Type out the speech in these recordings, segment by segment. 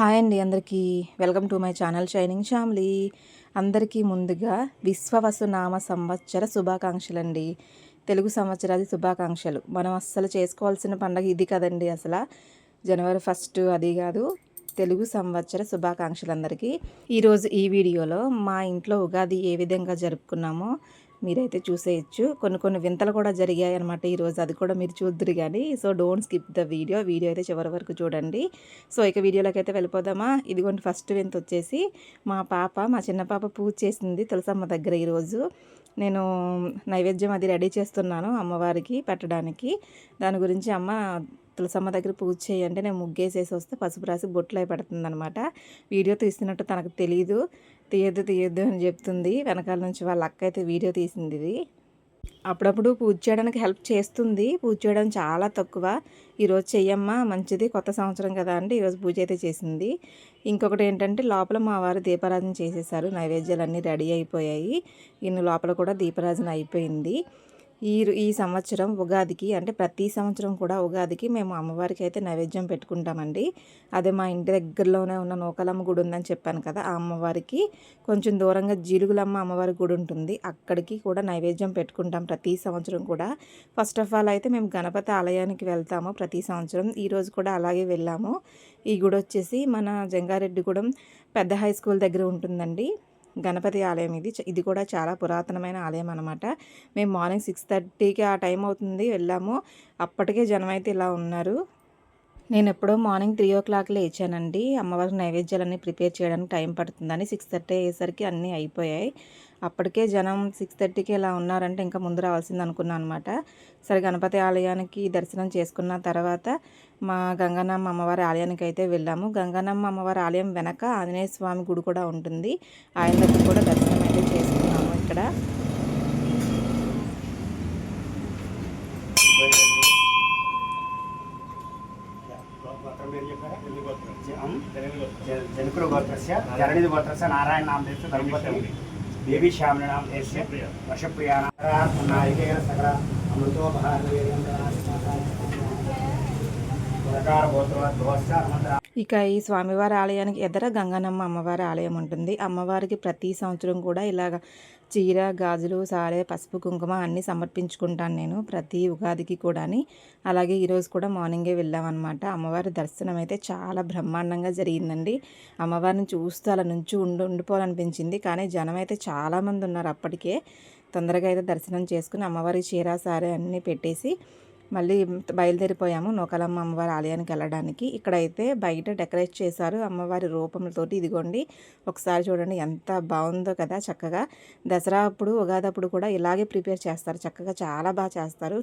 Hi అండి అందరికీ. Welcome to my channel shining family అందరికీ ముందుగా విశ్వవసు నామ సంవత్సర శుభాకాంక్షలు అండి తెలుగు సంవత్సరాది శుభాకాంక్షలు. మనం అస్సలు చేసుకోవాల్సిన పండగ ఇది కదండి అసలు. జనవరి ఫస్ట్ అది కాదు. తెలుగు సంవత్సర శుభాకాంక్షలు అందరికీ ఈరోజు ఈ వీడియోలో మా ఇంట్లో ఉగాది ఏ విధంగా జరుపుకున్నామో మీరైతే చూసేయచ్చు. కొన్ని కొన్ని వింతలు కూడా జరిగాయి అనమాట ఈరోజు అది కూడా మీరు చూద్దరు కానీ so don't skip the video. Video అయితే చివరి వరకు చూడండి. సో ఇక వీడియోలోకి అయితే వెళ్ళిపోదామా? ఇదిగోండి ఫస్ట్ వింత వచ్చేసి మా పాప మా చిన్న పాప పూజ చేసింది తులసమ్మ దగ్గర ఈరోజు నేను నైవేద్యం అది రెడీ చేస్తున్నాను అమ్మవారికి పెట్టడానికి. దాని గురించి అమ్మ తులసమ్మ దగ్గర పూజ చేయండి. నేను ముగ్గేసేసి వస్తే పసుపు రాసి బొట్లు అయి పెడుతుంది అనమాట వీడియో తీస్తున్నట్టు తనకు తెలియదు తీయద్దు తీయద్దు అని చెప్తుంది. వెనకాల నుంచి వాళ్ళ అక్క అయితే వీడియో తీసింది ఇది. అప్పుడప్పుడు పూజ చేయడానికి హెల్ప్ చేస్తుంది. పూజ చేయడం చాలా తక్కువ. ఈరోజు చెయ్యమ్మా మంచిది కొత్త సంవత్సరం కదా అంటే ఈరోజు పూజ అయితే చేసింది. ఇంకొకటి ఏంటంటే లోపల మా వారు దీపారాధన చేసేసారు. నైవేద్యాలు అన్నీ రెడీ అయిపోయాయి. ఇన్ని లోపల కూడా దీపారాధన అయిపోయింది. ఈ ఈ సంవత్సరం ఉగాదికి అంటే ప్రతి సంవత్సరం కూడా ఉగాదికి మేము అమ్మవారికి అయితే నైవేద్యం పెట్టుకుంటామండి. అదే మా ఇంటి దగ్గరలోనే ఉన్న నూకలమ్మ గుడి ఉందని చెప్పాను కదా ఆ అమ్మవారికి. కొంచెం దూరంగా జీలుగులమ్మ అమ్మవారి గుడి ఉంటుంది. అక్కడికి కూడా నైవేద్యం పెట్టుకుంటాం ప్రతి సంవత్సరం కూడా. ఫస్ట్ ఆఫ్ ఆల్ అయితే మేము గణపతి ఆలయానికి వెళ్తాము ప్రతి సంవత్సరం. ఈరోజు కూడా అలాగే వెళ్ళాము. ఈ గుడి వచ్చేసి మన జంగారెడ్డిగూడెం పెద్ద హై స్కూల్ దగ్గర ఉంటుందండి. గణపతి ఆలయం ఇది. ఇది కూడా చాలా పురాతనమైన ఆలయం అనమాట మేము మార్నింగ్ సిక్స్ థర్టీకి ఆ టైం అవుతుంది వెళ్ళాము. అప్పటికే జనం అయితే ఇలా ఉన్నారు. నేను ఎప్పుడో మార్నింగ్ త్రీ ఓ క్లాక్ లేచానండి. అమ్మవారి నైవేద్యాలన్నీ ప్రిపేర్ చేయడానికి టైం పడుతుందని సిక్స్ థర్టీ అయ్యేసరికి అన్నీ అయిపోయాయి. అప్పటికే జనం సిక్స్ థర్టీకి ఇలా ఉన్నారంటే ఇంకా ముందు రావాల్సింది అనుకున్నాను అనమాట సరే గణపతి ఆలయానికి దర్శనం చేసుకున్న తర్వాత మా గంగానమ్మ అమ్మవారి ఆలయానికి అయితే వెళ్ళాము. గంగానమ్మ అమ్మవారి ఆలయం వెనక ఆంజనేయ స్వామి గుడి కూడా ఉంటుంది. ఆయన దగ్గర కూడా దర్శనం అయితే చేసుకున్నాము ఇక్కడ. జనకుల గోత్రస్య నారాయణ నామ ధర్మపతి దేవి శ్యామణ నామ దేశ వర్షప్రియాణ సకల అమృతోపహార ఇక ఈ స్వామివారి ఆలయానికి ఎదర గంగానమ్మ అమ్మవారి ఆలయం ఉంటుంది. అమ్మవారికి ప్రతి సంవత్సరం కూడా ఇలాగ చీర గాజులు సారే పసుపు కుంకుమ అన్నీ సమర్పించుకుంటాను నేను ప్రతి ఉగాదికి కూడాని. అలాగే ఈరోజు కూడా మార్నింగే వెళ్ళామన్నమాట. అమ్మవారి దర్శనం అయితే చాలా బ్రహ్మాండంగా జరిగిందండి. అమ్మవారిని చూస్తూ అలా నుంచి ఉండి ఉండిపోవాలనిపించింది. కానీ జనం అయితే చాలామంది ఉన్నారు అప్పటికే. తొందరగా అయితే దర్శనం చేసుకుని అమ్మవారి చీర సారే అన్నీ పెట్టేసి మళ్ళీ బయలుదేరిపోయాము నూకలమ్మ అమ్మవారి ఆలయానికి వెళ్ళడానికి. ఇక్కడైతే బయట డెకరేట్ చేశారు అమ్మవారి రూపంతోటి. ఇదిగోండి ఒకసారి చూడండి ఎంత బాగుందో కదా చక్కగా. దసరా అప్పుడు ఉగాది అప్పుడు కూడా ఇలాగే ప్రిపేర్ చేస్తారు. చక్కగా చాలా బాగా చేస్తారు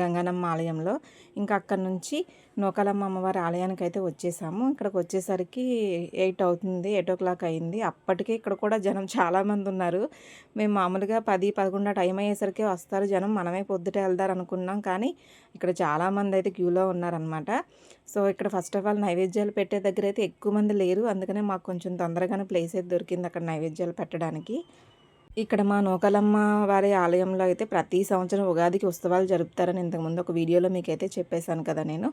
గంగానమ్మ ఆలయంలో. ఇంకా అక్కడ నుంచి నూకలమ్మ అమ్మవారి ఆలయానికి అయితే వచ్చేసాము. ఇక్కడికి వచ్చేసరికి ఎయిట్ అవుతుంది ఎయిట్ ఓ క్లాక్ అయింది. అప్పటికే ఇక్కడ కూడా జనం చాలామంది ఉన్నారు. మేము మామూలుగా పది పదకొండు టైం అయ్యేసరికి వస్తారు జనం. మనమే పొద్దుట వెళ్దారు అనుకున్నాం కానీ ఇక్కడ చాలామంది అయితే క్యూలో ఉన్నారనమాట సో ఇక్కడ ఫస్ట్ ఆఫ్ ఆల్ నైవేద్యాలు పెట్టే దగ్గర అయితే ఎక్కువ మంది లేరు. అందుకనే మాకు కొంచెం తొందరగానే ప్లేస్ అయితే దొరికింది అక్కడ నైవేద్యాలు పెట్టడానికి. ఇక్కడ మా నూకలమ్మ వారి ఆలయంలో అయితే ప్రతి సంవత్సరం ఉగాదికి ఉత్సవాలు జరుపుతారని ఇంతకుముందు ఒక వీడియోలో మీకు అయితే చెప్పేశాను కదా నేను.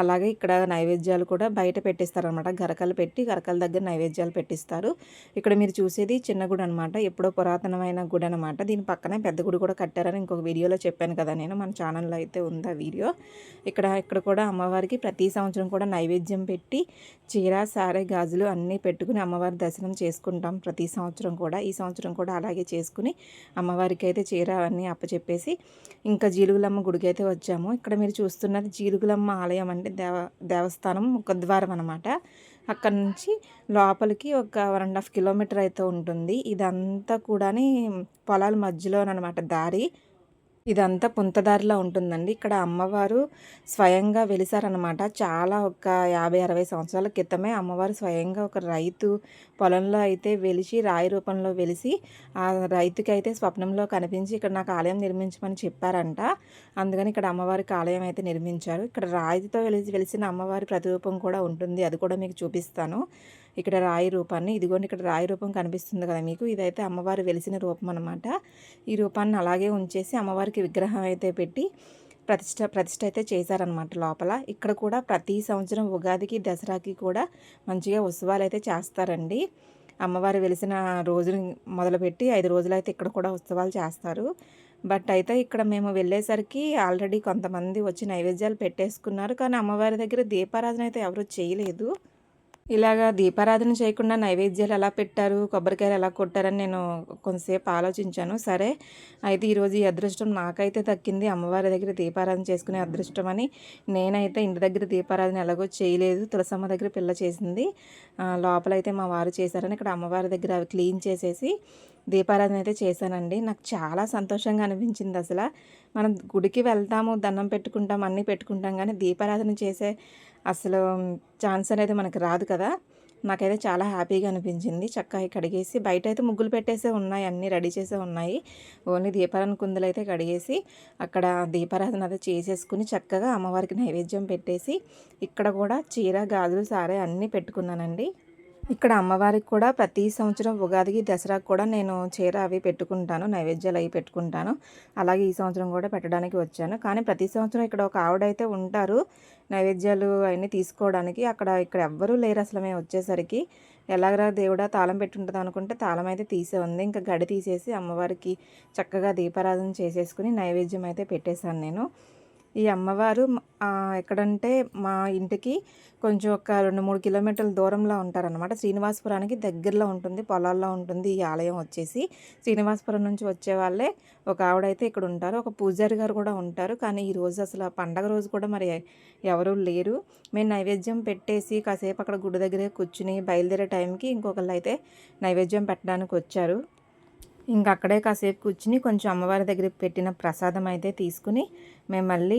అలాగే ఇక్కడ నైవేద్యాలు కూడా బయట పెట్టిస్తారనమాట గరకలు పెట్టి గరకల దగ్గర నైవేద్యాలు పెట్టిస్తారు. ఇక్కడ మీరు చూసేది చిన్న గుడి అనమాట ఎప్పుడో పురాతనమైన గుడి అనమాట దీని పక్కనే పెద్ద గుడి కూడా కట్టారని ఇంకొక వీడియోలో చెప్పాను కదా నేను. మన ఛానల్లో అయితే ఉంది ఆ వీడియో? ఇక్కడ ఇక్కడ కూడా అమ్మవారికి ప్రతి సంవత్సరం కూడా నైవేద్యం పెట్టి చీర సారే గాజులు అన్నీ పెట్టుకుని అమ్మవారి దర్శనం చేసుకుంటాం ప్రతి సంవత్సరం కూడా. ఈ సంవత్సరం కూడా అలాగే అలాగే చేసుకుని అమ్మవారికి అయితే చీర అవన్నీ అప్పచెప్పేసి ఇంకా జీలుగులమ్మ గుడికి అయితే వచ్చాము. ఇక్కడ మీరు చూస్తున్నది జీలుగులమ్మ ఆలయం అంటే దేవ దేవస్థానం ఒక ద్వారం అనమాట అక్కడ నుంచి లోపలికి ఒక వన్ అండ్ హాఫ్ కిలోమీటర్ అయితే ఉంటుంది. ఇదంతా కూడా పొలాల మధ్యలోనమాట దారి. ఇదంతా పుంతదారిలో ఉంటుందండి. ఇక్కడ అమ్మవారు స్వయంగా వెలిసారనమాట చాలా ఒక యాభై అరవై సంవత్సరాల క్రితమే అమ్మవారు స్వయంగా ఒక రైతు పొలంలో అయితే వెలిసి రాయి రూపంలో వెలిసి ఆ రైతుకి అయితే స్వప్నంలో కనిపించి ఇక్కడ నాకు ఆలయం నిర్మించమని చెప్పారంట. అందుకని ఇక్కడ అమ్మవారికి ఆలయం అయితే నిర్మించారు. ఇక్కడ రాయితో వెలిసి వెలిసిన అమ్మవారి ప్రతిరూపం కూడా ఉంటుంది. అది కూడా మీకు చూపిస్తాను. ఇక్కడ రాయి రూపాన్ని ఇదిగోండి ఇక్కడ రాయి రూపం కనిపిస్తుంది కదా మీకు ఇదైతే అమ్మవారు వెలిసిన రూపం అనమాట ఈ రూపాన్ని అలాగే ఉంచేసి అమ్మవారికి విగ్రహం అయితే పెట్టి ప్రతిష్ట ప్రతిష్ట అయితే చేశారనమాట లోపల. ఇక్కడ కూడా ప్రతి సంవత్సరం ఉగాదికి దసరాకి కూడా మంచిగా ఉత్సవాలు అయితే చేస్తారండి. అమ్మవారు వెలిసిన రోజుని మొదలుపెట్టి ఐదు రోజులు అయితే ఇక్కడ కూడా ఉత్సవాలు చేస్తారు. బట్ అయితే ఇక్కడ మేము వెళ్ళేసరికి ఆల్రెడీ కొంతమంది వచ్చి నైవేద్యాలు పెట్టేసుకున్నారు. కానీ అమ్మవారి దగ్గర దీపారాధన అయితే ఎవరు చేయలేదు. ఇలాగా దీపారాధన చేయకుండా నైవేద్యాలు ఎలా పెట్టారు కొబ్బరికాయలు ఎలా కొట్టారని నేను కొంతసేపు ఆలోచించాను. సరే అయితే ఈరోజు ఈ అదృష్టం నాకైతే దక్కింది. అమ్మవారి దగ్గర దీపారాధన చేసుకునే అదృష్టం అని నేనైతే ఇంటి దగ్గర దీపారాధన ఎలాగో చేయలేదు. తులసమ్మ దగ్గర పిల్ల చేసింది. లోపలైతే మా వారు చేశారని ఇక్కడ అమ్మవారి దగ్గర అవి క్లీన్ చేసేసి దీపారాధన అయితే చేశానండి. నాకు చాలా సంతోషంగా అనిపించింది అసలు. మనం గుడికి వెళ్తాము దండం పెట్టుకుంటాం అన్నీ పెట్టుకుంటాం కానీ దీపారాధన చేసే అసలు ఛాన్స్ అనేది మనకు రాదు కదా. నాకైతే చాలా హ్యాపీగా అనిపించింది. చక్కగా కడిగేసి బయట అయితే ముగ్గులు పెట్టేసే ఉన్నాయి అన్నీ రెడీ చేసే ఉన్నాయి. ఓన్లీ దీపారాధన కుందులు అయితే కడిగేసి అక్కడ దీపారాధన అయితే చేసేసుకుని చక్కగా అమ్మవారికి నైవేద్యం పెట్టేసి ఇక్కడ కూడా చీర గాజులు సారే అన్నీ పెట్టుకున్నానండి. ఇక్కడ అమ్మవారికి కూడా ప్రతి సంవత్సరం ఉగాదికి దసరాకు కూడా నేను చీర అవి పెట్టుకుంటాను నైవేద్యాలు అవి పెట్టుకుంటాను. అలాగే ఈ సంవత్సరం కూడా పెట్టడానికి వచ్చాను. కానీ ప్రతి సంవత్సరం ఇక్కడ ఒక ఆవిడ అయితే ఉంటారు నైవేద్యాలు అవన్నీ తీసుకోవడానికి. అక్కడ ఇక్కడ ఎవ్వరూ లేరు అసలు మేము వచ్చేసరికి. ఎలాగరా దేవుడా తాళం పెట్టుంటుంది అనుకుంటే తాళం అయితే తీసే ఉంది. ఇంకా గడి తీసేసి అమ్మవారికి చక్కగా దీపారాధన చేసేసుకుని నైవేద్యం అయితే పెట్టేశాను నేను. ఈ అమ్మవారు ఎక్కడంటే మా ఇంటికి కొంచెం ఒక రెండు మూడు కిలోమీటర్ల దూరంలో ఉంటారనమాట శ్రీనివాసపురానికి దగ్గరలో ఉంటుంది పొలాల్లో ఉంటుంది ఈ ఆలయం వచ్చేసి. శ్రీనివాసపురం నుంచి వచ్చే వాళ్ళే ఒక ఆవిడైతే ఇక్కడ ఉంటారు. ఒక పూజారి గారు కూడా ఉంటారు. కానీ ఈ రోజు అసలు ఆ పండగ రోజు కూడా మరి ఎవరూ లేరు. మేము నైవేద్యం పెట్టేసి కాసేపు అక్కడ గుడి దగ్గరే కూర్చుని బయలుదేరే టైంకి ఇంకొకళ్ళు అయితే నైవేద్యం పెట్టడానికి వచ్చారు. ఇంకా అక్కడే కాసేపు కూర్చుని కొంచెం అమ్మవారి దగ్గర పెట్టిన ప్రసాదం అయితే తీసుకుని మేము మళ్ళీ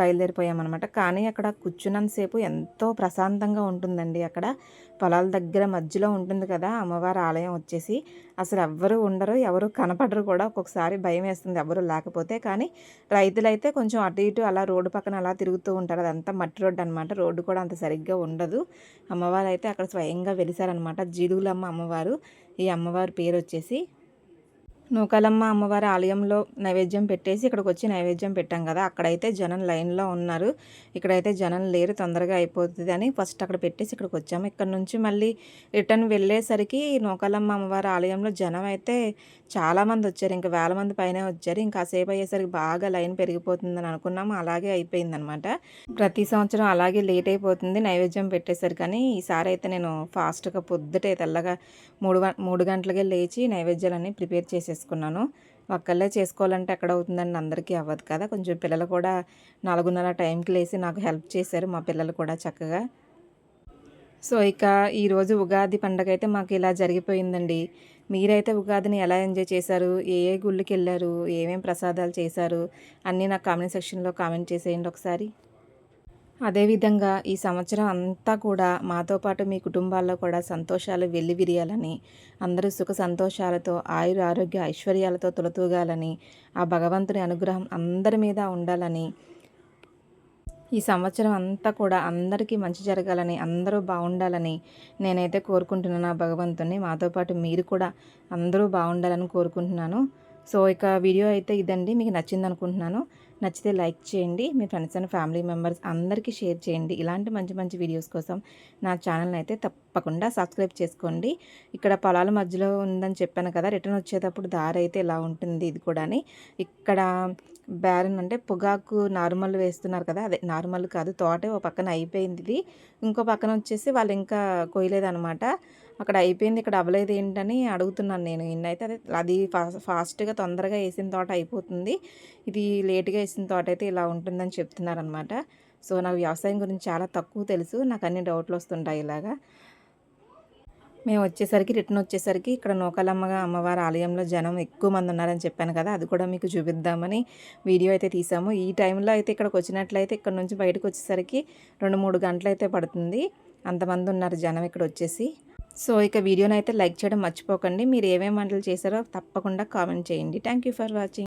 బయలుదేరిపోయామన్నమాట. కానీ అక్కడ కూర్చున్నంతసేపు ఎంతో ప్రశాంతంగా ఉంటుందండి అక్కడ. పొలాల దగ్గర మధ్యలో ఉంటుంది కదా అమ్మవారి ఆలయం వచ్చేసి. అసలు ఎవ్వరు ఉండరు ఎవరు కనపడరు కూడా. ఒక్కొక్కసారి భయం వేస్తుంది ఎవరు లేకపోతే. కానీ రైతులైతే కొంచెం అటు ఇటు అలా రోడ్డు పక్కన అలా తిరుగుతూ ఉంటారు. అదంతా మట్టి రోడ్డు అనమాట రోడ్డు కూడా అంత సరిగ్గా ఉండదు. అమ్మవారు అయితే అక్కడ స్వయంగా వెలిసారనమాట జీడుగులమ్మ అమ్మవారు. ఈ అమ్మవారి పేరు వచ్చేసి నూకాలమ్మ అమ్మవారి ఆలయంలో నైవేద్యం పెట్టేసి ఇక్కడికి వచ్చి నైవేద్యం పెట్టాం కదా. అక్కడైతే జనం లైన్లో ఉన్నారు. ఇక్కడైతే జనం లేరు తొందరగా అయిపోతుంది అని ఫస్ట్ అక్కడ పెట్టేసి ఇక్కడికి వచ్చాము ఇక్కడ నుంచి మళ్ళీ రిటర్న్ వెళ్ళేసరికి నూకాలమ్మ అమ్మవారి ఆలయంలో జనం అయితే చాలామంది వచ్చారు. ఇంకా వేల మంది పైన వచ్చారు. ఇంకా సేపు అయ్యేసరికి బాగా లైన్ పెరిగిపోతుందని అనుకున్నాము. అలాగే అయిపోయిందనమాట. ప్రతి సంవత్సరం అలాగే లేట్ అయిపోతుంది నైవేద్యం పెట్టేసరికి కానీ ఈసారి అయితే నేను ఫాస్ట్గా పొద్దుటే తెల్లగా మూడు మూడు గంటలకే లేచి నైవేద్యాలన్నీ ప్రిపేర్ చేసుకున్నాను. ఒక్కళ్ళే చేసుకోవాలంటే ఎక్కడ అవుతుందండి అందరికీ అవ్వదు కదా. కొంచెం పిల్లలు కూడా నాలుగున్నర టైంకి లేచి నాకు హెల్ప్ చేశారు మా పిల్లలు కూడా చక్కగా. సో ఇక ఈరోజు ఉగాది పండగ అయితే మాకు ఇలా జరిగిపోయిందండి. మీరైతే ఉగాదిని ఎలా ఎంజాయ్ చేశారు? ఏ ఏ గుళ్ళకి వెళ్ళారు ఏమేం ప్రసాదాలు చేశారు? అన్నీ నాకు కామెంట్ సెక్షన్లో కామెంట్ చేసేయండి ఒకసారి. అదేవిధంగా ఈ సంవత్సరం అంతా కూడా మాతో పాటు మీ కుటుంబాల్లో కూడా సంతోషాలు వెల్లివిరియాలని అందరూ సుఖ సంతోషాలతో ఆయుర ఆరోగ్య ఐశ్వర్యాలతో తొలతూగాలని ఆ భగవంతుని అనుగ్రహం అందరి మీద ఉండాలని ఈ సంవత్సరం అంతా కూడా అందరికీ మంచి జరగాలని అందరూ బాగుండాలని నేనైతే కోరుకుంటున్నాను ఆ భగవంతుని మాతో పాటు మీరు కూడా అందరూ బాగుండాలని కోరుకుంటున్నాను. సో ఇక వీడియో అయితే ఇదండి. మీకు నచ్చింది అనుకుంటున్నాను నచ్చితే లైక్ చేయండి మీ ఫ్రెండ్స్ అండ్ ఫ్యామిలీ మెంబర్స్ అందరికీ షేర్ చేయండి. ఇలాంటి మంచి మంచి వీడియోస్ కోసం నా ఛానల్ని అయితే తప్పకుండా సబ్స్క్రైబ్ చేసుకోండి. ఇక్కడ పొలాల మధ్యలో ఉందని చెప్పాను కదా రిటర్న్ వచ్చేటప్పుడు దారి అయితే ఇలా ఉంటుంది ఇది కూడా ఇక్కడ బ్యారన్ అంటే పొగాకు నార్మల్ వేస్తున్నారు కదా అదే నార్మల్ కాదు తోటే ఒక పక్కన అయిపోయింది ఇది. ఇంకో పక్కన వచ్చేసి వాళ్ళు ఇంకా కొయ్యలేదనమాట అక్కడ అయిపోయింది ఇక్కడ అవ్వలేదు ఏంటని అడుగుతున్నాను నేను. ఇన్నైతే అదే అది ఫాస్ట్ ఫాస్ట్గా తొందరగా వేసిన తోట అయిపోతుంది. ఇది లేట్గా వేసిన తోట అయితే ఇలా ఉంటుందని చెప్తున్నారనమాట సో నాకు వ్యవసాయం గురించి చాలా తక్కువ తెలుసు నాకు అన్ని డౌట్లు వస్తుంటాయి ఇలాగా. మేము వచ్చేసరికి రిటర్న్ వచ్చేసరికి ఇక్కడ నూకాలమ్మ అమ్మవారి ఆలయంలో జనం ఎక్కువ మంది ఉన్నారని చెప్పాను కదా అది కూడా మీకు చూపిద్దామని వీడియో అయితే తీసాము. ఈ టైంలో అయితే ఇక్కడికి వచ్చినట్లయితే ఇక్కడ నుంచి బయటకు వచ్చేసరికి రెండు మూడు గంటలు అయితే పడుతుంది. అంతమంది ఉన్నారు జనం ఇక్కడ వచ్చేసి. సో ఇక వీడియోని అయితే లైక్ చేయడం మర్చిపోకండి. మీరు ఏమేమి వంటలు చేశారో తప్పకుండా కామెంట్ చేయండి. Thank you for watching